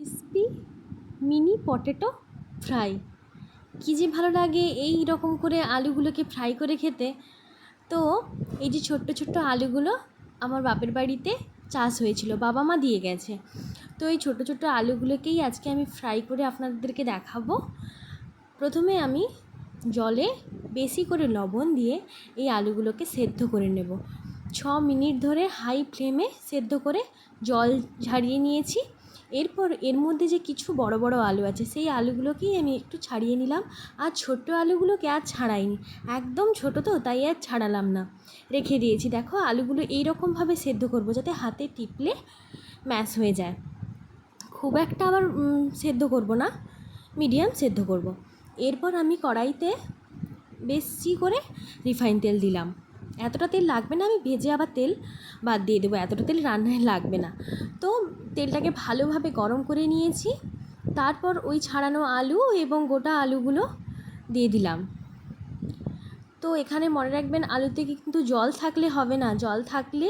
Crispy mini potato fry. কী যে ভালো লাগে এই রকম করে আলুগুলোকে ফ্রাই করে খেতে। তো এই যে ছোট্ট ছোট্ট আলুগুলো আমার বাপের বাড়িতে চাষ হয়েছিল, বাবা মা দিয়ে গেছে। তো এই ছোট্ট ছোট্ট আলুগুলোকেই আজকে আমি ফ্রাই করে আপনাদেরকে দেখাবো। প্রথমে আমি জলে বেশি করে লবণ দিয়ে এই আলুগুলোকে সেদ্ধ করে নেব। ছ মিনিট ধরে হাই ফ্লেমে সেদ্ধ করে জল ঝারিয়ে নিয়েছি। এরপর এর মধ্যে যে কিছু বড় বড় আলু আছে, সেই আলুগুলোকেই আমি একটু ছাড়িয়ে নিলাম। আর ছোট্ট আলুগুলোকে আর ছাড়াইনি। একদম ছোটো তো, তাই আর ছাড়ালাম না। রেখে দিয়েছি। দেখো, আলুগুলো এইরকমভাবে সেদ্ধ করব যাতে হাতে টিপলে ম্যাশ হয়ে যায়। খুব একটা আবার সেদ্ধ করব না। মিডিয়াম সেদ্ধ করব। এরপর আমি কড়াইতে বেশি করে রিফাইন তেল দিলাম। এতটা তেল লাগবে না, আমি ভেজে আবার তেল বাদ দিয়ে দেবো। এতটা তেল রান্নায় লাগবে না। তো তেলটাকে ভালোভাবে গরম করে নিয়েছি। তারপর ওই ছাড়ানো আলু এবং গোটা আলুগুলো দিয়ে দিলাম। তো এখানে মনে রাখবেন, আলুতে কিন্তু জল থাকলে হবে না। জল থাকলে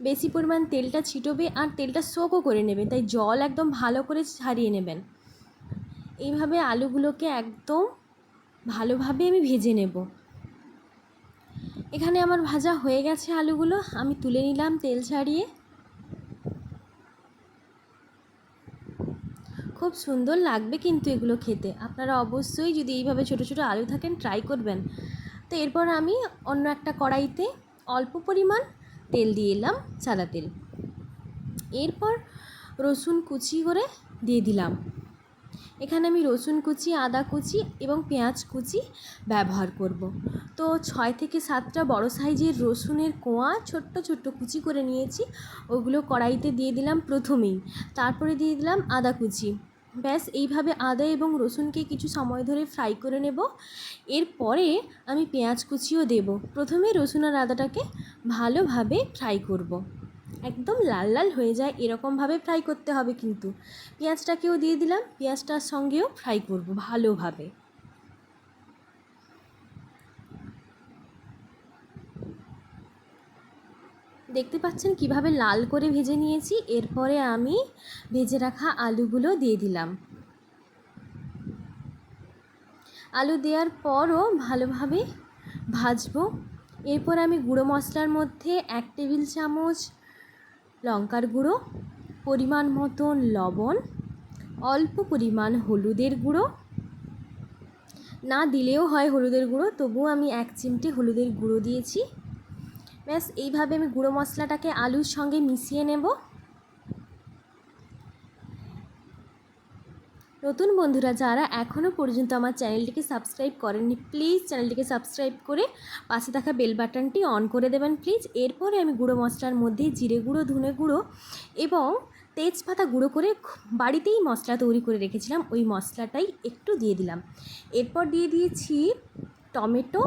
বেশি পরিমাণ তেলটা ছিটবে আর তেলটা সোকও করে নেবে। তাই জল একদম ভালো করে ছাড়িয়ে নেবেন। এইভাবে আলুগুলোকে একদম ভালোভাবে আমি ভেজে নেব। এখানে আমার ভাজা হয়ে গেছে আলুগুলো। আমি তুলে নিলাম তেল ছাড়িয়ে। খুব সুন্দর লাগবে কিন্তু এগুলো খেতে। আপনারা অবশ্যই যদি এইভাবে ছোটো ছোটো আলু থাকেন ট্রাই করবেন। তো এরপর আমি অন্য একটা কড়াইতে অল্প পরিমাণ তেল দিয়ে এলাম সাদা তেল। এরপর রসুন কুচি করে দিয়ে দিলাম। এখানে আমি রসুন কুচি, আদা কুচি এবং পেঁয়াজ কুচি ব্যবহার করব। তো ছয় থেকে সাতটা বড় সাইজের রসুনের কোয়া ছোট্ট ছোট্ট কুচি করে নিয়েছি। ওগুলো কড়াইতে দিয়ে দিলাম প্রথমেই। তারপরে দিয়ে দিলাম আদা কুচি। ব্যাস, এইভাবে আদা এবং রসুনকে কিছু সময় ধরে ফ্রাই করে নেব। এরপরে আমি পেঁয়াজ কুচিও দেব। প্রথমে রসুন আর আদাটাকে ভালোভাবে ফ্রাই করব। একদম লাল লাল হয়ে যায়, এরকমভাবে ফ্রাই করতে হবে কিন্তু। পেঁয়াজটাকেও দিয়ে দিলাম, পেঁয়াজটার সঙ্গেও ফ্রাই করব ভালোভাবে। দেখতে পাচ্ছেন কীভাবে লাল করে ভেজে নিয়েছি, এরপরে আমি ভেজে রাখা আলুগুলো দিয়ে দিলাম। আলু দেওয়ার পরও ভালোভাবে ভাজবো। এরপর আমি গুঁড়ো মশলার মধ্যে এক টেবিল চামচ লঙ্কার গুঁড়ো, পরিমাণ মতন লবণ, অল্প পরিমাণ হলুদের গুঁড়ো। না দিলেও হয় হলুদের গুঁড়ো, তবুও আমি এক চিমটে হলুদের গুঁড়ো দিয়েছি। ব্যাস, এইভাবে আমি গুঁড়ো মশলাটাকে আলুর সঙ্গে মিশিয়ে নেব। নতুন বন্ধুরা, যারা এখনও পর্যন্ত আমার চ্যানেলটিকে সাবস্ক্রাইব করেননি, প্লিজ চ্যানেলটিকে সাবস্ক্রাইব করে পাশে থাকা বেল বাটনটি অন করে দেবেন, প্লিজ। এরপরে আমি গুঁড়ো মশলার মধ্যে জিরে গুঁড়ো, ধনে গুঁড়ো এবং তেজপাতা গুঁড়ো করে বাড়িতেই মশলা তৈরি করে রেখেছিলাম। ওই মশলাটাই একটু দিয়ে দিলাম। এরপর দিয়ে দিয়েছি টমেটো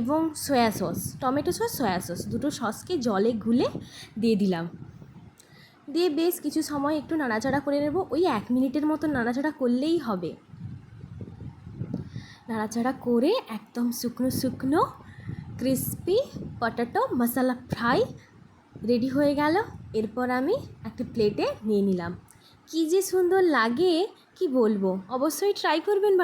এবং soya sauce. Tomato sauce, soya sauce, দুটো সসকে জলে গুলে দিয়ে দিলাম। দিয়ে বেশ কিছু সময় একটু নাড়াচাড়া করে নেব। ওই এক মিনিটের মতো নাড়াচাড়া করলেই হবে। নাড়াচাড়া করে একদম শুকনো শুকনো crispy potato masala fry ready হয়ে গেল। এরপর আমি একটা প্লেটে নিয়ে নিলাম। কী যে সুন্দর লাগে, কি বলব? অবশ্যই ট্রাই করবেন বাড়ি